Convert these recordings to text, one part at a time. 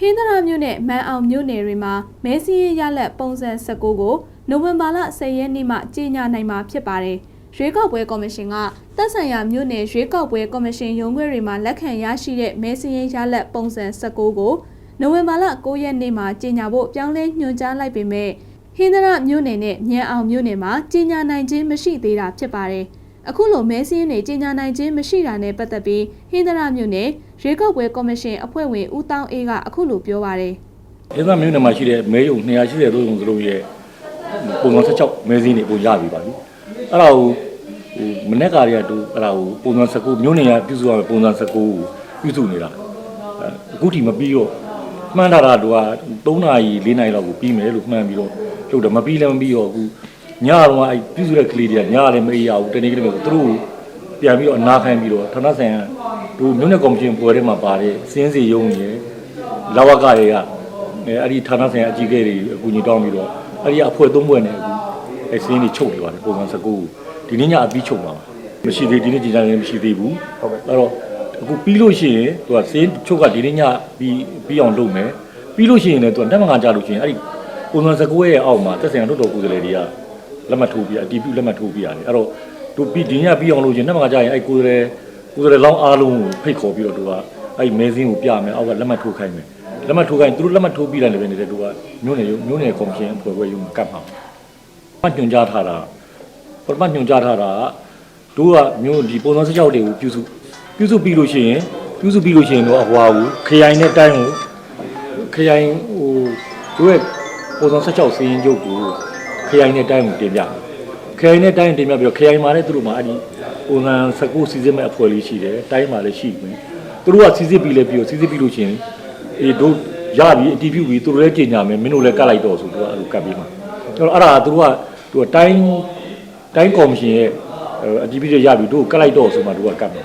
ဟင်းသရမြို့နယ်မန်အောင်မြို့နယ်တွေမှာမဲစင်းရလက်ပုံစံ19ကိုနိုဝင်ဘာလ10ရက်နေ့မှကြေညာနိုင်မှာဖြစ်ပါတယ်။ရွေးကောက်ပွဲကော်မရှင်ကတပ်ဆိုင်ရာမြို့နယ်ရွေးကောက်ပွဲကော်မရှင်ရုံးခွဲတွေမှာလက်ခံရရှိတဲ့မဲစင်းရလက်ပုံစံ19ကိုနိုဝင်ဘာလ9ရက်နေ့မှာကြေညာဖို့ပြောင်းလဲညွှန်ကြားလိုက်ပေမဲ့ဟင်းသရမြို့နယ်နဲ့မြန်အောင်မြို့နယ်မှာကြေညာနိုင်ခြင်းမရှိသေးတာဖြစ်ပါတယ်။ အခုလိုမဲစင်းတွေကြီးညာနိုင်ခြင်းမရှိတာနဲ့ပတ်သက်ပြီးဟင်းသရမြို့နယ်ရွေးကောက်ပွဲကော်မရှင်အဖွဲ့ဝင်ဦးတောင်းအေးကအခုလိုပြောပါတယ်။ဒေသမြို့နယ်မှာရှိတဲ့မဲယုံ280သုံးုံစလုံးရဲ့ပုံစံ16မဲစင်းတွေပုံရပြီပါပြီ။အဲ့ဒါကိုဟိုမနေ့ကတည်းကတူအဲ့ဒါကိုပုံစံ19မြို့နယ်ကပြုစုရမယ့်ပုံစံ19ကိုပြုစုနေတာ။အဲအခုထိမပြီးတော့မှန်းထားတာတို့က3နာရီ4နာရီလောက်ကိုပြီးမယ်လို့မှန်းပြီးတော့လုပ်တယ်မပြီးလည်းမပြီးတော့အခု ညတော့အဲ့ပြုစုတဲ့ကလေးတွေကညလည်းမအေးရဘူးတနေ့ကလေးမျိုးသူတို့ပြန်ပြီးတော့အနာခံပြီးတော့ဌာနဆိုင်ရာတို့မြို့နယ်ကော်မရှင်ပွဲထဲမှာပါတဲ့စင်းစီရုံးရယ်လာဝကတွေကအဲအဲ့ဒီဌာနဆိုင်ရာအကြီးအကဲတွေအကူအညီတောင်းပြီးတော့အဲ့ဒီအဖွဲ့သုံးဖွဲ့နဲ့အခုအဲစင်းတွေချုပ်နေပါတယ်ပုံစံ19ကိုဒီနေ့ညအပြီးချုပ်မှာပါမရှိသေးဒီနေ့ကြည်ကြရင်မရှိသေးဘူးဟုတ်ကဲ့အဲ့တော့အခုပြီးလို့ရှိရင်သူကစင်းချုပ်ကဒီနေ့ညပြီးပြီးအောင်လုပ်မယ်ပြီးလို့ရှိရင်လည်းသူကတက်မငါကြလို့ရှိရင်အဲ့ဒီပုံစံ19ရဲ့အောက်မှာတက်ဆိုင်ရာတို့တော်ကိုယ်စားလှယ်တွေက လက်မှတ်ထိုးပြအတီးပြုလက်မှတ်ထိုးပြရတယ်အဲ့တော့သူပြီးဒီညပြီးအောင်လို့ချင်းနှစ်မကကြာရင်အဲ့ကိုယ်ရဲကိုယ်ရဲလောင်းအားလုံးကိုဖိတ်ခေါ်ပြီးတော့သူကအဲ့မဲစင်းကိုပြမယ်အောက်ကလက်မှတ်ထိုးခိုင်းမယ်လက်မှတ်ထိုးခိုင်းသူတို့လက်မှတ်ထိုးပြီးတယ်လည်းပဲနေတဲ့သူကမျိုးနယ်မျိုးနယ်ကော်မရှင်အဖွဲ့ဖွဲ့ရုံကတ်မှာမှညွှန်ကြားထားတာပထမညွှန်ကြားထားတာတို့ကမျိုးဒီပုံစံစကြောက်တွေကိုပြုစုပြုစုပြီးလို့ရှိရင်ပြုစုပြီးလို့ရှိရင်တော့ဟွာဘူးခရိုင်နဲ့တိုင်းကိုခရိုင်ဟိုတို့ရဲ့ပုံစံစကြောက်စီရင်ချုပ်ကို ခရိုင်နဲ့တိုင်းကိုတင်ပြတယ်ခရိုင်နဲ့တိုင်းတင်ပြပြီးတော့ခရိုင်မှာလည်းသူတို့မှာအဲ့ဒီပုံစံ19စီစစ်မဲ့အဖွဲ့လေးရှိတယ်တိုင်းမှာလည်းရှိပြီသူတို့ကစီစစ်ပြီးလဲပြီးတော့စီစစ်ပြီးလို့ရှိရင်အေးတို့ရပြီအတီးပြုပြီးသူတို့လည်းပြင်ညာမယ်မင်းတို့လည်းကတ်လိုက်တော့ဆိုသူကအဲ့လိုကတ်ပြီးမှာအဲ့တော့အဲ့ဒါသူတို့ကသူကတိုင်းတိုင်းကော်မရှင်ရဲ့အတီးပြုရပြီတို့ကတ်လိုက်တော့ဆိုမှတို့ကကတ်မယ်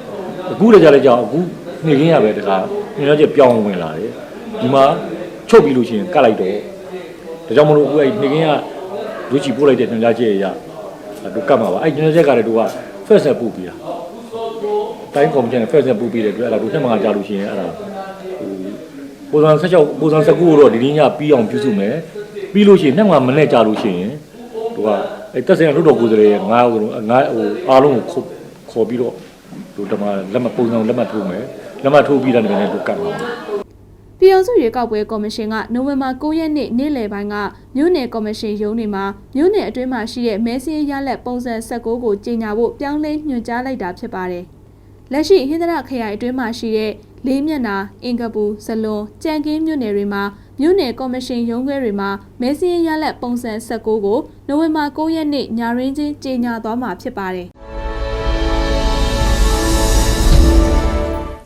အခုလည်းကြလဲကြောင်အခုနေခင်းရပဲတခါညနေကျပြောင်းဝင်လာတယ်ဒီမှာချုပ်ပြီးလို့ရှိရင်ကတ်လိုက်တော့ဒါကြောင့်မလို့အခုအဲ့နေခင်းက လူချီပို့လိုက်တဲ့ညွှန်ကြားချက်အရတို့ကတ်မှာပါအဲ့ညွှန်ကြားချက်ကလည်းတို့က first ဆက်ပို့ပြီးတာတိုင်းကော်မရှင် first ဆက်ပို့ပြီးတဲ့အတွက်အဲ့ဒါတို့ထက်မှန်ကြလို့ရှိရင်အဲ့ဒါဟိုပုံစံ16ပုံစံ19ကိုတော့ဒီနေ့ညပြီးအောင်ပြုစုမယ်ပြီးလို့ရှိရင်နှစ်မှန်မနဲ့ကြလို့ရှိရင်တို့ကအဲ့တက်ဆိုင်ရုပ်တော်ကိုယ်စားလှယ်ငါးဟိုငါးဟိုအားလုံးကိုခေါ်ပြီးတော့တို့တမလက်မပုံစံလက်မထိုးမယ်လက်မထိုးပြီးတဲ့နေ့တို့ကတ်မှာ ပြည်အောင်စုရွေးကောက်ပွဲကော်မရှင်ကနိုဝင်ဘာ9ရက်နေ့နေ့လယ်ပိုင်းကမြို့နယ်ကော်မရှင်ရုံးတွေမှာမြို့နယ်အတွင်းမှာရှိတဲ့မဲစင်းရလက်ပုံစံ19ကိုကြေညာဖို့ပြောင်းလဲညွှန်ကြားလိုက်တာဖြစ်ပါတယ်။လက်ရှိဟင်္ဒရခရိုင်အတွင်းမှာရှိတဲ့လေးမျက်နှာအင်ကပူဇလွန်ကြံကင်းမြို့နယ်တွေမှာမြို့နယ်ကော်မရှင်ရုံးခွဲတွေမှာမဲစင်းရလက်ပုံစံ19ကိုနိုဝင်ဘာ9ရက်နေ့ညရင်းချင်းကြေညာသွားမှာဖြစ်ပါတယ်။